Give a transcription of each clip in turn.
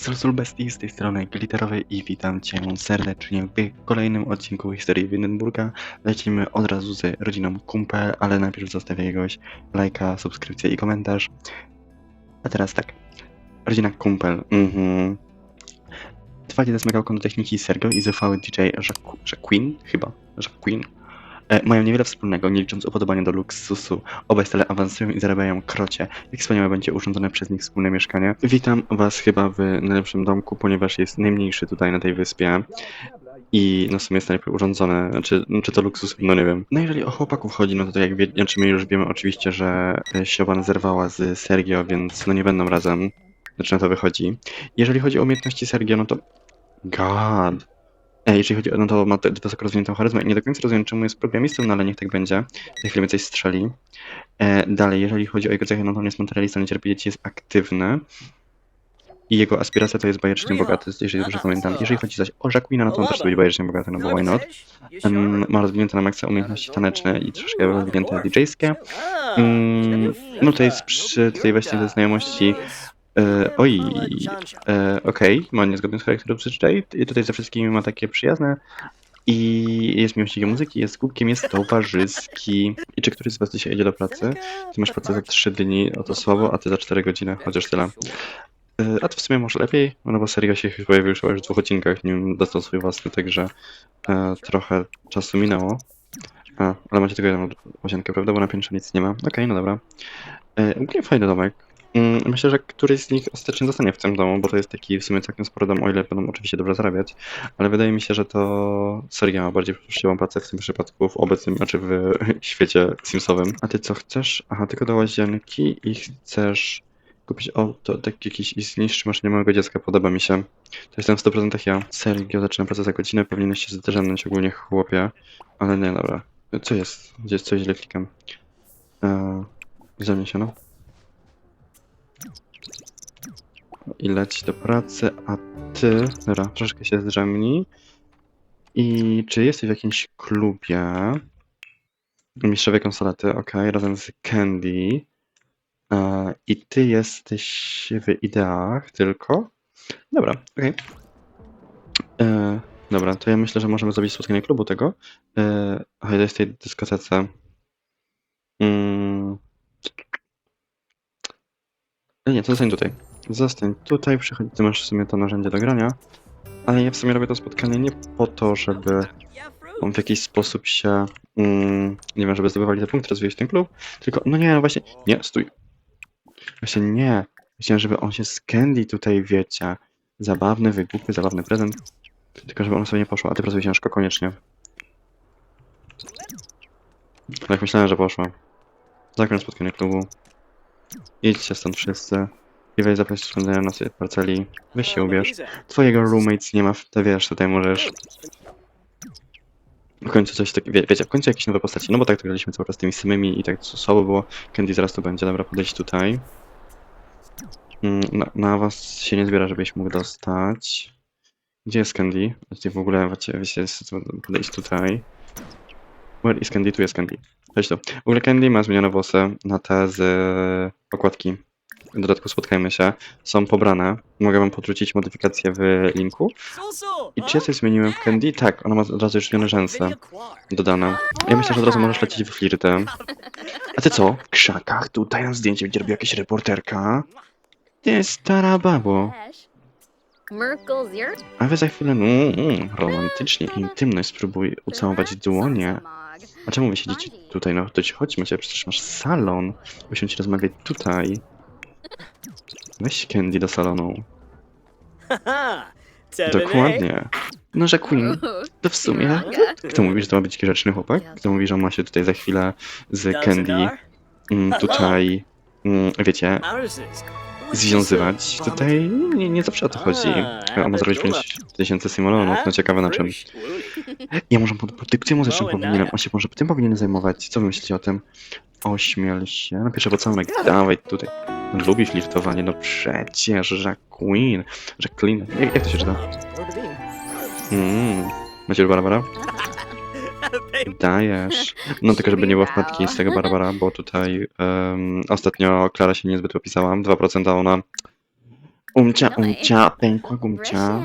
Solsul Bestii z tej strony glitterowej i witam Cię serdecznie w kolejnym odcinku historii Windenburga. Lecimy od razu z rodziną Kumpel, ale najpierw zostawię jakiegoś lajka, subskrypcję i komentarz. A teraz tak. Rodzina Kumpel. Mhm. Trwacie zasmagałką do techniki Sergio i zuchwały DJ Jacqu- Jacqueline? Chyba. Jacqueline. E, mają niewiele wspólnego, nie licząc upodobania do luksusu. Obaj stale awansują i zarabiają krocie. Jak wspaniałe będzie urządzone przez nich wspólne mieszkanie. Witam Was chyba w najlepszym domku, ponieważ jest najmniejszy tutaj na tej wyspie. I no w sumie jest najlepiej urządzone, znaczy, czy to luksus, no nie wiem. No jeżeli o chłopaków chodzi, no to tak jak wie, znaczy my już wiemy oczywiście, że Sioban zerwała z Sergio, więc no nie będą razem. Znaczy na to wychodzi. Jeżeli chodzi o umiejętności Sergio, no to... God. E, jeżeli chodzi o, no to ma wysoko rozwiniętą charyzmę. Nie do końca rozumiem, czemu jest programistą, no ale niech tak będzie. Za chwilę mnie coś strzeli. E, dalej, jeżeli chodzi o jego cechy, no to on jest materialistą, nie cierpi dzieci, jest aktywny. I jego aspiracja to jest bajecznie bogaty, jeżeli dobrze pamiętam. Jeżeli chodzi zaś o Jacqueline, no to on też chce być bajecznie bogaty, no bo why not? Em, ma rozwinięte na maksa umiejętności taneczne i troszkę rozwinięte DJ-skie. Mm, no to jest przy tej właśnie znajomości E, oj, e, okej, ma niezgodny z charakterem przyczaj i tutaj ze wszystkimi ma takie przyjazne i jest miłośnikiem muzyki, jest głupkiem, jest towarzyski. I czy któryś z was dzisiaj jedzie do pracy? Ty masz pracę za 3 dni, o to słabo, a ty za 4 godziny, chociaż tyle. E, A to w sumie może lepiej, no bo seria się chyba pojawił już w dwóch odcinkach, nim dostał swój własny, także e, trochę czasu minęło. A, ale macie tylko jedną łazienkę, prawda? Bo na piętrze nic nie ma. Okej, no dobra. E, ogólnie fajny domek. Mm, Myślę, że któryś z nich ostatecznie zostanie w tym domu, bo to jest taki w sumie całkiem spory dom, o ile będą oczywiście dobrze zarabiać, ale wydaje mi się, że to Sergia ma bardziej uczciwą pracę w tym przypadku, w obecnym, znaczy w świecie Simsowym. A ty co chcesz? Aha, tylko do łazienki i chcesz kupić, o, to tak jakiś i zniszczy małego dziecka, podoba mi się. To jestem w 100% ja. Sergio, zaczynam pracę za godzinę, powinieneś się zdrzemnąć ogólnie chłopie, ale nie, dobra. Co jest? Gdzie coś źle klikam? Eee, się, no. I leć do pracy, a ty, dobra, troszeczkę się zdrzemnij. I czy jesteś w jakimś klubie? Mistrzowie konsolety, ok, razem z Candy. E, I ty jesteś w ideach tylko? Dobra, okej. E, Dobra, to ja myślę, że możemy zrobić spotkanie klubu tego. E, Aha, jest w tej dyskotece. Mm. Nie, to zostań tutaj. Zostań tutaj, przychodź, ty masz w sumie to narzędzie do grania, ale ja w sumie robię to spotkanie nie po to, żeby on w jakiś sposób się, mm, nie wiem, żeby zdobywali te punkty, rozwijać ten klub, tylko, no nie, no właśnie, nie, stój. Właśnie nie. Chciałem, żeby on się z Candy tutaj, wiecie, zabawny, wygłupy, zabawny prezent, tylko żeby on sobie nie poszła, a ty pracuj ciężko, koniecznie. Tak myślałem, że poszła. Zakończ spotkanie klubu. Idźcie stąd wszyscy. I weź zaproś spędzenia na swojej parceli. Weź się ubierz. Twojego roommates nie ma, to wiesz, tutaj możesz. W końcu coś takiego, wie, wiecie, w końcu jakieś nowe postacie, no bo tak to graliśmy cały czas tymi samymi i tak słabo było. Candy zaraz tu będzie, dobra, podejść tutaj. Mm, Na, na was się nie zbiera, żebyś mógł dostać. Gdzie jest Candy? Gdzie w ogóle, wiecie, wiecie, jest- podejść tutaj. Where is Candy? Tu jest Candy. Chodź tu. W ogóle Candy ma zmienione włosy na te z e, okładki. W dodatku spotkajmy się. Są pobrane. Mogę wam podrzucić modyfikację w linku. I czy ja coś zmieniłem w Candy? Tak, ona ma od razu już rzęsy dodane. Ja myślę, że od razu możesz lecieć w flirty. A ty co? W krzakach tutaj na zdjęcie będzie robiła jakaś reporterka. Ty stara babo. A wy za chwilę, no, mm, romantycznie, intymność spróbuj ucałować dłonie. A czemu wy siedzicie tutaj? No to chodźmy cię, przecież masz salon. Musimy ci rozmawiać tutaj. Weź Candy do salonu. Dokładnie. No, że Queen, to w sumie... Kto mówi, że to ma być grzeczny chłopak? Kto mówi, że on ma się tutaj za chwilę z Candy mm, tutaj, mm, wiecie, związywać? Tutaj nie, nie zawsze o to chodzi. A ma zrobić 5000 simulonów, no ciekawe na czym. Ja może pod produkcją muzyczną powinienem, on się może tym powinien zajmować. Co wy myślicie o tym? Ośmiel się. No pierwszy pocałunek, dawaj tutaj. Lubi flirtowanie, no przecież, Jacqueline. Jacqueline, jak, jak to się czyta? Mmm, macie Barbara? Dajesz. No tylko, żeby nie było wpadki z tego Barbara, bo tutaj em, ostatnio Klara się niezbyt opisała. 2% ona Umcia, No umcia, pękła gumcia.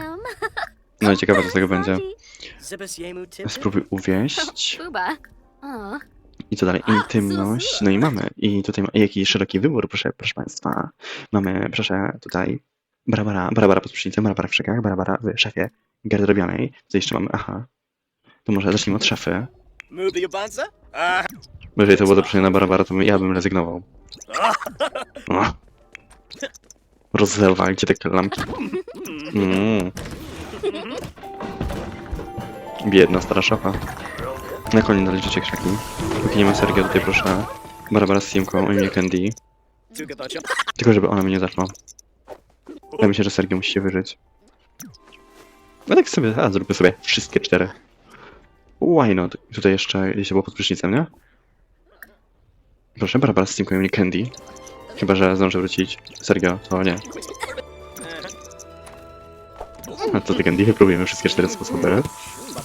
No i ciekawe co z tego będzie. Spróbuj uwieść. I co dalej? Intymność. No i mamy. I tutaj ma jaki szeroki wybór, proszę, proszę Państwa. Mamy, proszę, tutaj Barabara, Barabara pod prysznicem, Barabara w krzykach, Barabara w szafie garderobianej. Co jeszcze mamy? Aha. To może zacznijmy od szafy. Bo jeżeli to było do przyjęcia Barabara, to ja bym rezygnował. O. Rozlewajcie te lampki. Mm. Biedna stara szafa. Na koniec należycie krzaki. Póki nie ma Sergio, tutaj proszę. Barbara z Simką i Candy. Tylko żeby ona mnie nie zaczęła. Ja myślę, że Sergio musi się wyżyć. No tak sobie, a zróbmy sobie wszystkie cztery. Why not? Tutaj jeszcze gdzieś było pod prysznicem, nie? Proszę, Barbara z Simką i Candy. Chyba, że zdążę wrócić. Sergio, to nie. A to ty Candy, wypróbujemy wszystkie cztery sposoby.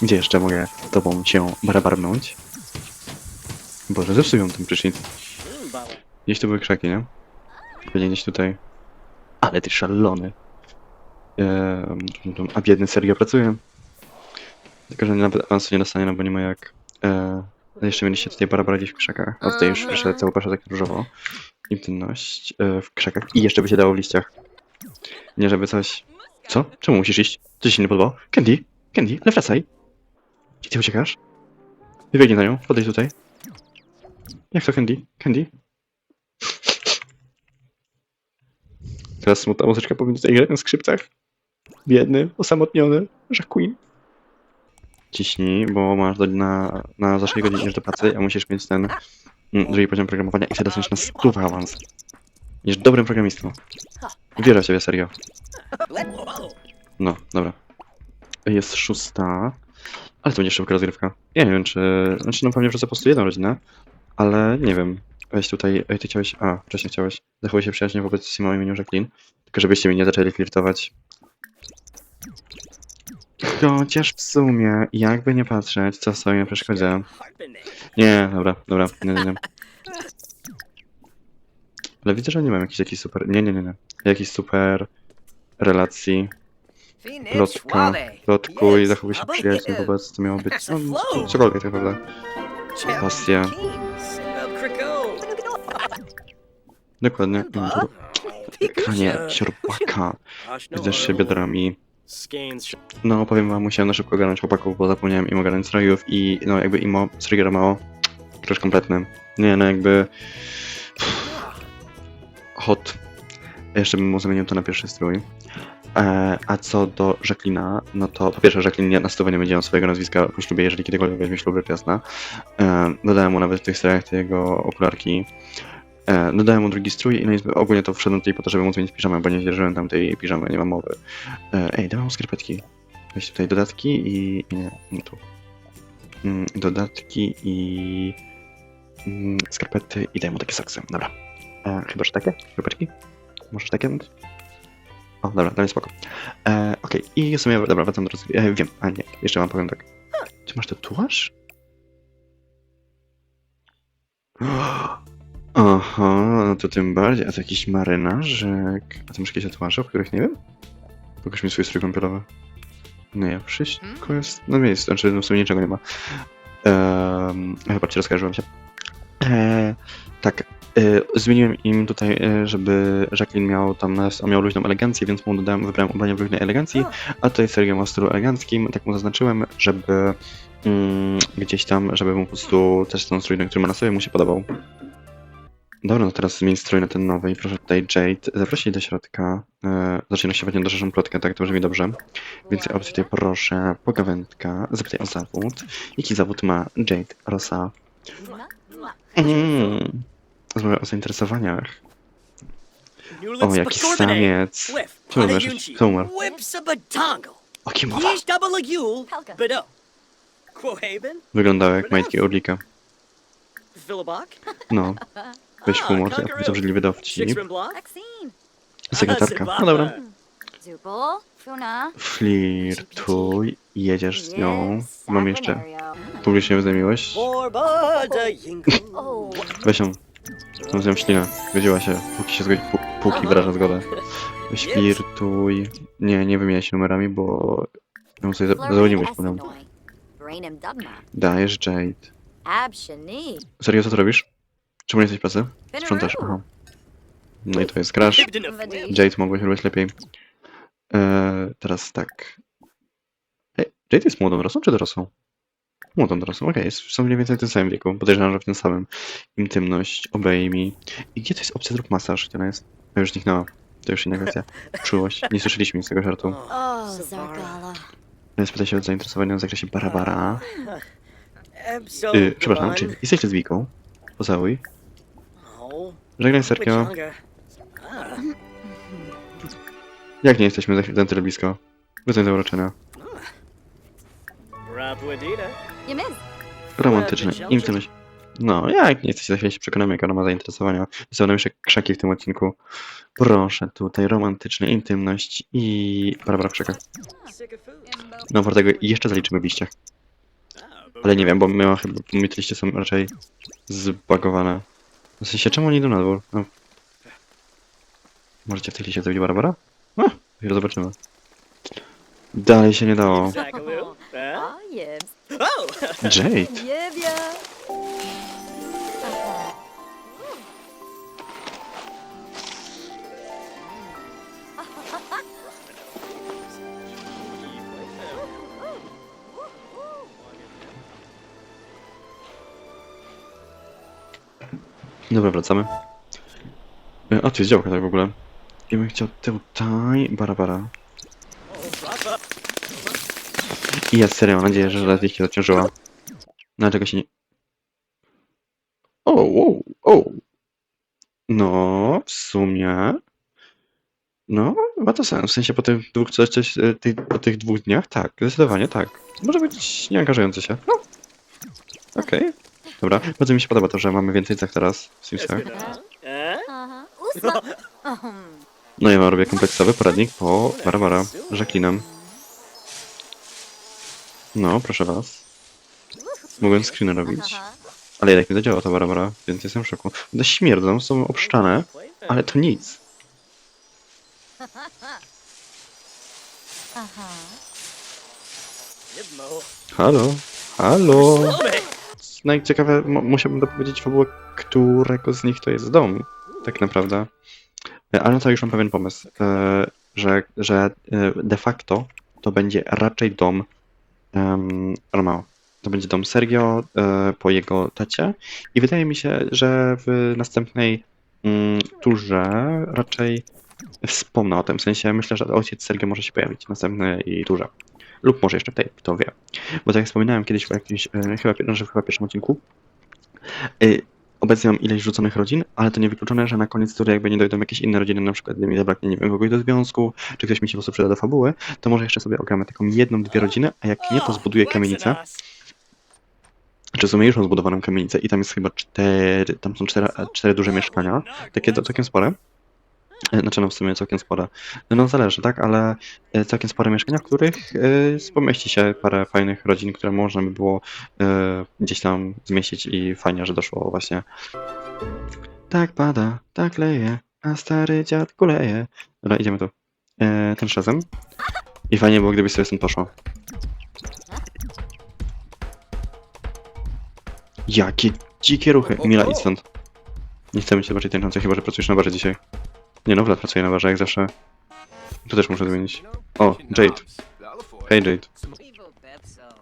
Gdzie jeszcze mogę tobą się barabarnąć? Boże, zepsują ten prysznic. Gdzieś tu były krzaki, nie? Pewnie gdzieś tutaj. Ale ty szalony. Eee, a biedny Sergio pracuje. Tylko, że nawet awansu nie dostanie, no bo nie ma jak. Eee, jeszcze mieliście tutaj Barbara gdzieś w krzakach. A tutaj już Aha. proszę cały pasza tak różowo. Intymność e, w krzakach. I jeszcze by się dało w liściach. Nie żeby coś... Co? Czemu musisz iść? Coś się nie podobało? Candy? Candy? Ale wracaj. Gdzie ty uciekasz? Wybiegnij na nią. Podejdź tutaj. Jak to Candy? Candy? Teraz smutna muzyczka powinna tutaj grać na skrzypcach. Biedny, osamotniony, Queen. Ciśnij, bo masz do, na, na za 6 godzin do pracy, a musisz mieć ten mm, drugi poziom programowania i wtedy dostaniesz na stówę awans. Będziesz dobrym programistą. Wierzę w ciebie, serio. No, dobra. Jest szósta. Ale to będzie szybka rozgrywka. Ja nie wiem, czy... Znaczy, no pewnie wrzucę po prostu jedną rodzinę, ale nie wiem. Weź tutaj... Ej, ty chciałeś... A, wcześniej chciałeś. Zachowuj się przyjaźnie wobec Simo imieniu Jacqueline. Tylko żebyście mi nie zaczęli flirtować. Chociaż w sumie, jakby nie patrzeć, co stoi na przeszkodzie. Nie, dobra, dobra, nie, nie, nie. Ale widzę, że nie mam jakichś takich super... Nie, nie, nie, nie. Jakichś super relacji, plotka, plotku i zachowuj się przyjaźnie wobec, co miało być... No, co- cokolwiek tak naprawdę. Pasja. Dokładnie. Kranie siorbaka. Widzę się biodrami. No, powiem wam, musiałem na szybko ogarnąć chłopaków, bo zapomniałem im ogarnąć strojów i no jakby imo strojera mało. Crash kompletny. Nie, no jakby... Hot. Jeszcze bym mu zamienił to na pierwszy strój. E, a co do Jacqueline, no to po pierwsze Jacqueline na stówę nie będzie miał swojego nazwiska po ślubie, jeżeli kiedykolwiek weźmie ślub, jasna. E, dodałem mu nawet w tych strojach te jego okularki. E, dodałem mu drugi strój i no i ogólnie to wszedłem tutaj po to, żeby móc zmienić piżamę, bo nie zdzierżyłem tam tej piżamy, nie mam mowy. Ej, dałem mu skarpetki. Weź tutaj dodatki i... nie, nie tu. Mm, dodatki i... Mm, skarpety i daj mu takie soksy. Dobra. Chyba, że takie? Skarpetki? Możesz takie móc? O, dobra, daj spoko. E, Okej, i w sumie, dobra, wracam do rozgrywki. E, wiem, a nie, jeszcze wam powiem tak. Czy masz tatuaż? Aha, no to tym bardziej. A to jakiś marynarzyk. A ty masz jakieś tatuaże, o których nie wiem? Pokaż mi swój strój kąpielowy. Nie, wszystko jest na miejscu, znaczy no w sumie niczego nie ma. Um, chyba ci rozkarżyłem się. E, tak, zmieniłem im tutaj, e, żeby Jacqueline miał tam miał luźną elegancję, więc mu dodałem, wybrałem ubranie w luźnej elegancji, a tutaj Sergio ma stylu eleganckim, tak mu zaznaczyłem, żeby mm, gdzieś tam, żeby mu po prostu też ten strój, który ma na sobie, mu się podobał. Dobra, no teraz zmień strój na ten nowy i proszę tutaj Jade zaprosić do środka. E, zaczyna się właśnie naszą plotkę, tak, to brzmi dobrze. Więc opcji tutaj proszę, pogawędka, zapytaj o zawód. Jaki zawód ma Jade Rosa? Mm. Rozmawia o zainteresowaniach. O, jaki samiec. Co umarł? O kim mowa? Wyglądał jak majtki Orlika. No, weź humor, a powiedz obrzydliwy dowcip. Sekretarka. No dobra. Flirtuj, jedziesz z nią. Mam jeszcze publicznie wyznać miłość. Oh. Weź ją. Tą z nią ślinę. Zgodziła się, póki się zgodzi, pó- póki wyraża zgodę. Flirtuj. Nie, nie wymieniaj się numerami, bo ją sobie za- zawodniłeś po nam. Brainem Dubna. Dajesz Jade. Abshani. Serio, co ty robisz? Czemu nie jesteś w pracy? Sprzątasz, aha. No i to jest crash. Jade mogłeś robić lepiej. Eee, teraz tak. Ej, Jade jest młodą dorosłą czy dorosłą? Młodą dorosłą, okej, jest są mniej więcej w tym samym wieku. Podejrzewam, że w tym samym. Intymność, obejmij. I gdzie to jest opcja zrób masaż? Gdzie ona jest? A już zniknęła. To już inna kwestia. Czułość. Nie słyszeliśmy nic z tego żartu. Savara. Zargala. Spytaj się o zainteresowania w zakresie Barabara. Yy, przepraszam, czy jesteś lesbijką? Pocałuj. Oh, Żegnaj Sergio. Jak nie jesteśmy za chwilę na tyle blisko? Wyznań zauroczenia. Rapuadina. Eee, intymność. No, jak nie jesteście za chwilę się przekonamy, jak ona ma zainteresowania. Są najwyższe krzaki w tym odcinku. Proszę, tutaj romantyczna intymność i Barbara food. No, tego jeszcze zaliczymy w liściach. Ale nie wiem, bo my chyba my te liście są raczej zbagowane. W sensie, czemu oni idą na dwór? No. Możecie w tych liściach zrobić Barbara? No, chwilę zobaczymy. Dalej się nie dało. Yes. Oh! Jade! Yeah, yeah. Dobra, wracamy. E, A, tu jest działka tak w ogóle. I bym chciał tutaj... Barabara. Rafa. I ja serio mam nadzieję, że raz ich się zaciążyła. Dlaczego się nie... O, o, o. No, w sumie... No, ma to sens. W sensie po tych dwóch, coś, coś, e, tych, po tych dwóch dniach, tak, zdecydowanie tak. Może być nieangażujący się. No. Okej. Dobra, bardzo mi się podoba to, że mamy więcej cech teraz w Simsach. No ja mam robię kompleksowy poradnik po Barbara, Jacqueline'em. No, proszę was. Mogłem screeny robić. Ale jednak nie zadziała ta Barbara, więc jestem w szoku. One śmierdzą, są obszczane, ale to nic. Halo? Halo? Najciekawe, mo- musiałbym dopowiedzieć fabułę, którego z nich to jest dom, tak naprawdę. E, Ale no to już mam pewien pomysł, e, że, że e, de facto to będzie raczej dom um, Romeo. To będzie dom Sergio e, po jego tacie i wydaje mi się, że w następnej mm, turze raczej wspomnę o tym, w sensie myślę, że ojciec Sergio może się pojawić w następnej turze. Lub może jeszcze w tej, kto wie. Bo tak jak wspominałem kiedyś w jakimś, e, chyba, znaczy chyba pierwszym odcinku, e, obecnie mam ileś rzuconych rodzin, ale to nie wykluczone, że na koniec tury jakby nie dojdą jakieś inne rodziny, na przykład gdy mi zabraknie, nie wiem, kogoś do związku, czy ktoś mi się po prostu przyda do fabuły, to może jeszcze sobie ogramy taką jedną, dwie rodziny, a jak nie, to zbuduję kamienicę, czy w sumie już mam zbudowaną kamienicę i tam jest chyba cztery, tam są cztery, cztery duże mieszkania, takie to całkiem spore. E, Znaczy no w sumie całkiem spore. No zależy, tak, ale e, całkiem spore mieszkania, w których e, pomieści się parę fajnych rodzin, które można by było gdzieś tam zmieścić i fajnie, że doszło właśnie. Tak pada, tak leje, a stary dziad kuleje. Dobra, idziemy tu. Ten szazem. I fajnie było, gdybyś sobie stąd poszła. Jakie dzikie ruchy. Mila, idź stąd. Nie chcemy cię zobaczyć tańczącej, chyba że pracujesz na barze dzisiaj. Nie no, Vlad pracuje na barze, jak zawsze. Tu też muszę zmienić. O, Jade. Hej Jade.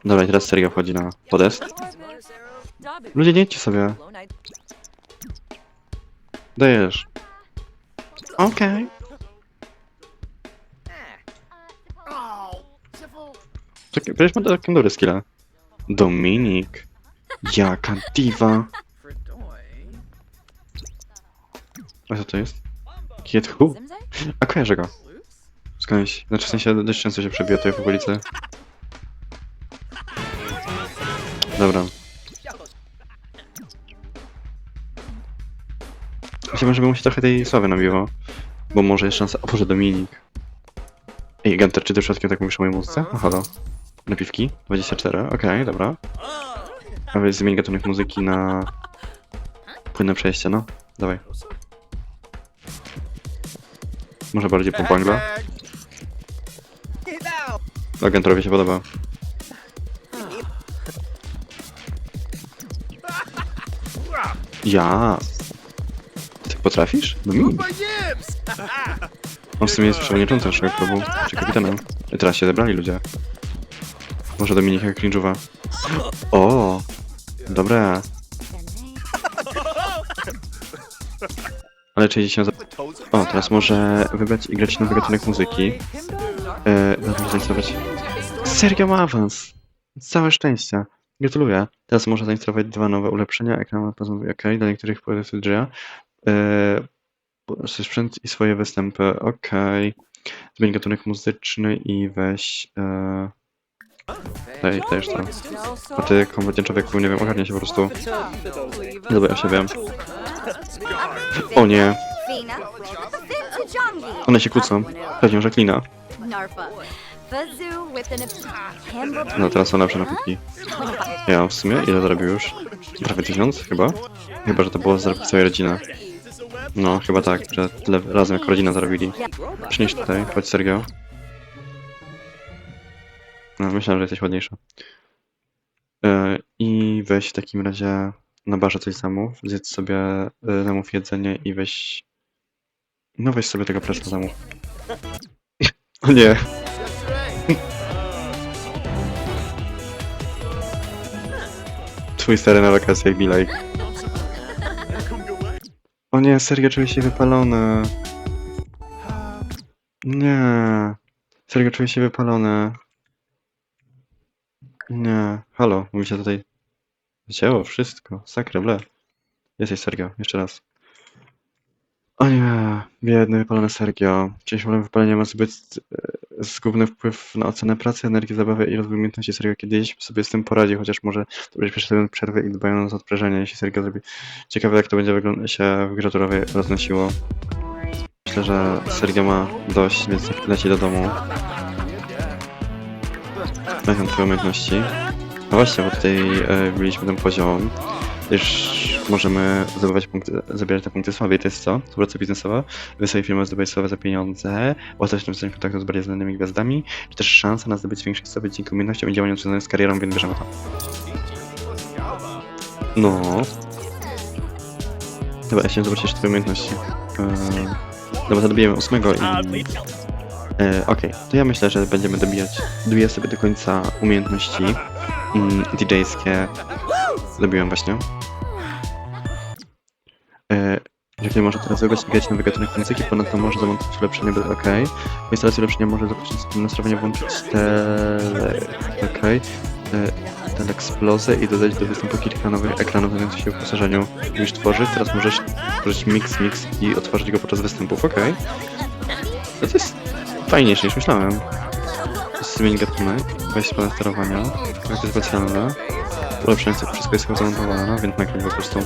Dobra, teraz serio wchodzi na podest. Ludzie, nie idźcie sobie. Dajesz. Okej. Czekaj, przecież ma całkiem dobry skilla. Dominik. Jaka diwa. A co to jest? Kid Who? A kojarzę go. Skądś. Znaczy w sensie dość często się przebija tutaj w okolicy. Dobra. Myślałem, żeby mu się trochę tej sławy nabiło. Bo może jest szansa... O Boże, Dominik. Ej, Gunter, czy ty przypadkiem tak mówisz o mojej muzyce? No halo. Napiwki? 24, okej, dobra. A więc zmień gatunek muzyki na... Płynne przejście, no. Dawaj. Może bardziej po bangla? Agentorowi się podoba. Ja. Ty potrafisz? No mi. On w sumie jest przewodniczącym naszego klubu, czy kapitanem. I teraz się zebrali ludzie. Może Dominika cringe'owa. O! Dobre. Ale czy się za... O, teraz może wybrać i grać nowy gatunek muzyki. E, dobra, zainstalować. Serio ma awans! Całe szczęście. Gratuluję. Teraz można zainstalować dwa nowe ulepszenia. Ekran pozwoli OK dla niektórych Jira. E, sprzęt i swoje występy. OK. Zmień gatunek muzyczny i weź. E, daj, dajesz to. A ty, kompletnie człowieku, nie wiem, ogarnia się po prostu. Dobra, ja się wiem. O nie, Fina. Fit to Jongi. one się kłócą. Pewnie, że klina. Narfa. Fazoo with an Campbell. No teraz są lepsze napitki. Ja w sumie, ile zarobił już? Prawie tysiąc chyba? Chyba, że to było zarobki całej rodziny. No, chyba tak, że tyle razem jako rodzina zarobili. Przynieś tutaj, chodź Sergio. No, myślałem, że jesteś ładniejsza. E, I weź w takim razie na barze coś zamów, zjedz sobie, e, zamów jedzenie i weź... No weź sobie tego presta zamów. O nie. Twój stary na wakacjach, like. O nie, serio czuję się wypalony. Nie. Serio czuję się wypalony. Nie. Halo, mówicie tutaj. Wzięło wszystko. Sakra, ble. Jesteś Sergio, jeszcze raz. O nie, biedny wypalony Sergio. Problem wypalenia ma zbyt e, zgubny wpływ na ocenę pracy, energię, zabawę i rozwój umiejętności Sergio kiedyś sobie z tym poradzi, chociaż może to będzie przeszedłem przerwę i dbając o odprężenie, jeśli Sergio zrobi. Ciekawe jak to będzie się w grze roznosiło. Myślę, że Sergio ma dość, więc leci do domu. Znajdę twoje umiejętności. No właśnie, bo tutaj e, byliśmy ten poziom. Już możemy zdobywać punkty, zabierać te punkty sławy i to jest co? Współpraca biznesowa, wysokie firmy zdobywać sławę za pieniądze, łatwość nawiązania kontaktu z bardziej znanymi gwiazdami, czy też szansa na zdobycie większej sławy dzięki umiejętnościom i działaniom związanym z karierą, więc bierzemy to. No. Dobra, ja chciałem zobaczyć jeszcze twoje umiejętności. Eee, dobra, to dobijemy ósmego i... E, Okej, to ja myślę, że będziemy dobijać. Dobiję sobie do końca umiejętności mm, DJ-skie. Dobiłem właśnie. Jakie może teraz wybrać i grać nowy gatunek muzyki, ponadto może zamontować ulepszenie bez OK. W instalacji ulepszenia może zaprosić nastrowanie włączyć tele... OK. Teleksplozę i dodać do występu kilka nowych ekranów znajdujących się w wyposażeniu. Już tworzyć, teraz możesz tworzyć mix, mix i otworzyć go podczas występów, OK. No to jest fajniejsze niż myślałem. Zmień gatunek, weź plan sterowania, karty specjalne, ulepszenie wszystko jest chyba zamontowane, więc nagraj po prostu.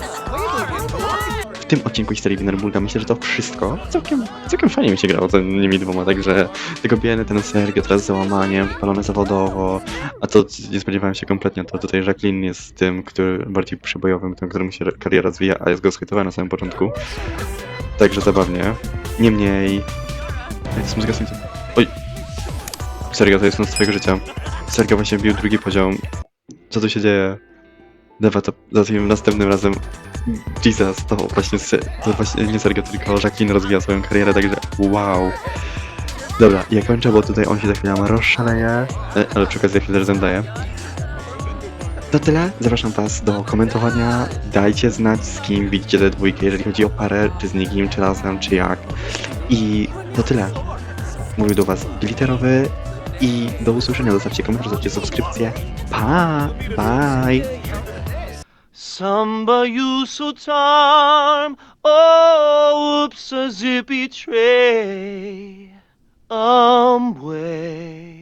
Tym odcinku historii Winnerbulga myślę, że to wszystko całkiem, całkiem fajnie mi się grało z nimi dwoma, także tego biedny ten Sergio teraz z załamaniem, wypalony zawodowo, a to nie spodziewałem się kompletnie, to tutaj Jacqueline jest tym, który bardziej przybojowym, tym, którym się kariera rozwija, a jest go schwytowana na samym początku. Także zabawnie. Niemniej... Jest muzyka słońca. Oj! Sergio, to jest noc twojego życia. Sergio właśnie wbił drugi poziom. Co tu się dzieje? Dewa, to za tym następnym razem. Jesus, to właśnie, to właśnie nie Sergio, tylko Jacqueline rozwija swoją karierę, także wow. Dobra, ja kończę, bo tutaj on się za chwilę rozszaleje, e, ale przy okazji za chwilę daje. To tyle. Zapraszam Was do komentowania. Dajcie znać, z kim widzicie tę dwójkę, jeżeli chodzi o parę, czy z nikim, czy razem, czy jak. I to tyle. Mówił do Was Glitterowy i do usłyszenia. Zostawcie komentarz, zostawcie subskrypcję. Pa! Bye! Samba you so charm, oh, oops, a zippy tray, um, way.